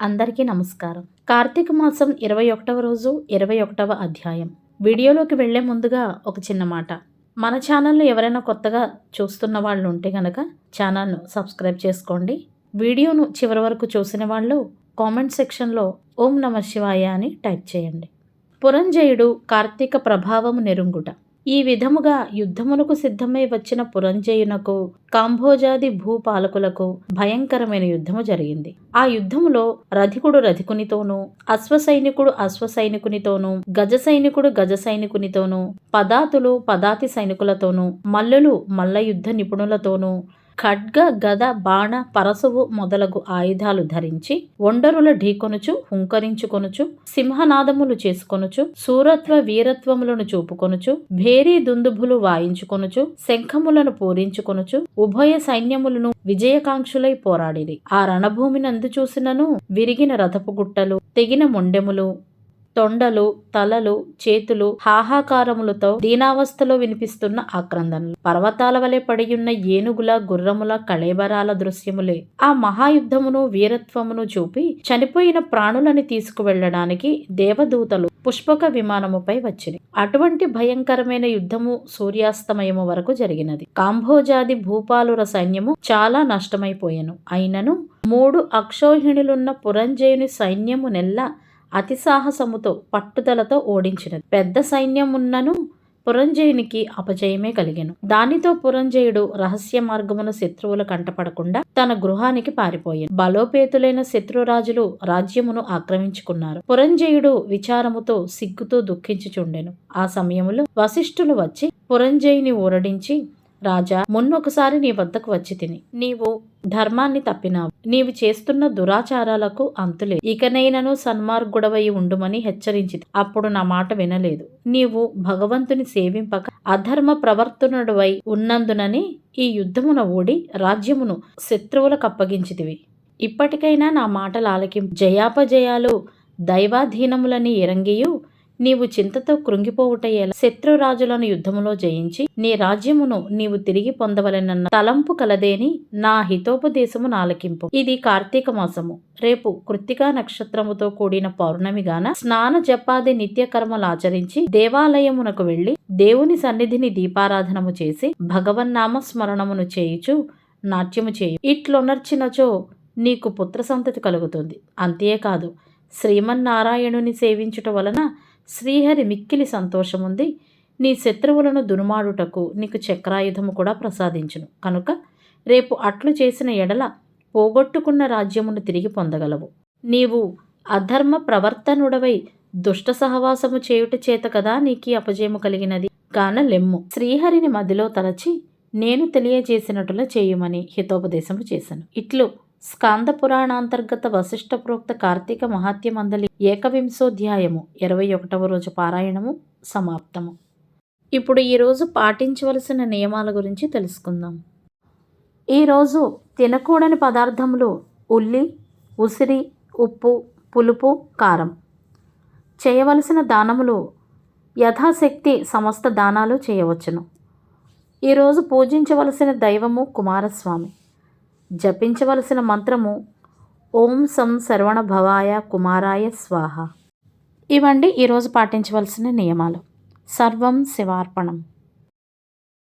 అందరికీ నమస్కారం. కార్తీక మాసం ఇరవై ఒకటవ రోజు ఇరవై ఒకటవ అధ్యాయం. వీడియోలోకి వెళ్ళే ముందుగా ఒక చిన్న మాట. మన ఛానల్ను ఎవరైనా కొత్తగా చూస్తున్న వాళ్ళు ఉంటే కనుక ఛానల్ను సబ్స్క్రైబ్ చేసుకోండి. వీడియోను చివరి వరకు చూసిన వాళ్ళు కామెంట్ సెక్షన్లో ఓం నమ శివాయ అని టైప్ చేయండి. పురంజయుడు కార్తీక ప్రభావము నెరుంగుట. ఈ విధముగా యుద్ధమునకు సిద్ధమై వచ్చిన పురంజయునకు కాంభోజాది భూపాలకులకు భయంకరమైన యుద్ధము జరిగింది. ఆ యుద్ధములో రధికుడు రధికునితోనూ అశ్వసైనికుడు అశ్వసైనికునితోనూ గజ సైనికుడు గజ సైనికునితోనూ పదాతులు పదాతి సైనికులతోనూ మల్లులు మల్ల యుద్ధ నిపుణులతోనూ ఖడ్గ గద బాణ పరసవు మొదలగు ఆయుధాలు ధరించి ఒండరుల ఢీకొనుచు హుంకరించుకొనుచు సింహనాదములు చేసుకొనుచు సూరత్వ వీరత్వములను చూపుకొనుచు భేరీ దుందుభులు వాయించుకొనుచు శంఖములను పూరించుకొనుచు ఉభయ సైన్యములను విజయకాంక్షులై పోరాడిరి. ఆ రణభూమినందు చూసినను విరిగిన రథపు గుట్టలు తెగిన మొండెములు తొండలు తలలు చేతులు హాహాకారములతో దీనావస్థలో వినిపిస్తున్న ఆక్రందనలు పర్వతాల వలె పడియున్న ఏనుగుల గుర్రముల కళేబరాల దృశ్యములే. ఆ మహాయుద్ధమును వీరత్వమును చూపి చనిపోయిన ప్రాణులని తీసుకువెళ్ళడానికి దేవదూతలు పుష్పక విమానముపై వచ్చింది అటువంటి భయంకరమైన యుద్ధము సూర్యాస్తమయము వరకు జరిగినది. కాంభోజాది భూపాలుర సైన్యము చాలా నష్టమైపోయెను. అయినను మూడు అక్షోహిణులున్న పురంజయుని సైన్యము నెల్ల అతి సాహసముతో పట్టుదలతో ఓడించినది. పెద్ద సైన్యం ఉన్నను పురంజయునికి అపజయమే కలిగెను. దానితో పురంజయుడు రహస్య మార్గమును శత్రువుల కంటపడకుండా తన గృహానికి పారిపోయాను బలోపేతులైన శత్రురాజులు రాజ్యమును ఆక్రమించుకున్నారు. పురంజయుడు విచారముతో సిగ్గుతో దుఃఖించుచుండెను. ఆ సమయములో వశిష్ఠులు వచ్చి పురంజయుని ఊరడించి రాజా మొన్నొకసారి నీ వద్దకు వచ్చి తిని. నీవు ధర్మాన్ని తప్పినావు. నీవు చేస్తున్న దురాచారాలకు అంతులే. ఇకనైనను సన్మార్గుడవై ఉండుమని హెచ్చరించింది అప్పుడు నా మాట వినలేదు. నీవు భగవంతుని సేవింపక అధర్మ ప్రవర్తనుడవై ఉన్నందునని ఈ యుద్ధమున ఓడి రాజ్యమును శత్రువులకు అప్పగించితివి. ఇప్పటికైనా నా మాటలు ఆలకిం. జయాపజయాలు దైవాధీనములని ఎరంగియు నీవు చింతతో కృంగిపోవుటయ్యేలా శత్రురాజులను యుద్ధములో జయించి నీ రాజ్యమును నీవు తిరిగి పొందవలెనన్న తలంపు కలదేని నా హితోపదేశము నాలకింపు. ఇది కార్తీక మాసము. రేపు కృత్తికా నక్షత్రముతో కూడిన పౌర్ణమిగాన స్నాన జపాది నిత్య కర్మలు ఆచరించి దేవాలయమునకు వెళ్ళి దేవుని సన్నిధిని దీపారాధనము చేసి భగవన్నామ స్మరణమును చేయుచు నాట్యము చేయు. ఇట్లొనర్చినచో నీకు పుత్ర సంతతి కలుగుతుంది. అంతేకాదు శ్రీమన్నారాయణుని సేవించుట వలన శ్రీహరి మిక్కిలి సంతోషముంది. నీ శత్రువులను దునుమాడుటకు నీకు చక్రాయుధము కూడా ప్రసాదించును. కనుక రేపు అట్లు చేసిన ఎడల పోగొట్టుకున్న రాజ్యమును తిరిగి పొందగలవు. నీవు అధర్మ ప్రవర్తనుడవై దుష్ట సహవాసము చేయుట చేత కదా నీకీ అపజయము కలిగినది? గాన లెమ్ము. శ్రీహరిని మదిలో తలచి నేను తెలియజేసినట్టులా చేయుమని హితోపదేశము చేశాను ఇట్లు స్కాంద పురాణాంతర్గత వశిష్ట ప్రోక్త కార్తీక మహాత్యమందలి ఏకవింశోధ్యాయము ఇరవై ఒకటవ రోజు పారాయణము సమాప్తము. ఇప్పుడు ఈరోజు పాటించవలసిన నియమాల గురించి తెలుసుకుందాం. ఈరోజు తినకూడని పదార్థములు ఉల్లి ఉసిరి ఉప్పు పులుపు కారం. చేయవలసిన దానములు యథాశక్తి సమస్త దానాలు చేయవచ్చును. ఈరోజు పూజించవలసిన దైవము కుమారస్వామి. జపించవలసిన మంత్రము ఓం సం సర్వణ భవాయ కుమారాయ స్వాహ. ఇవండి ఈరోజు పాటించవలసిన నియమాలు. సర్వం శివార్పణం.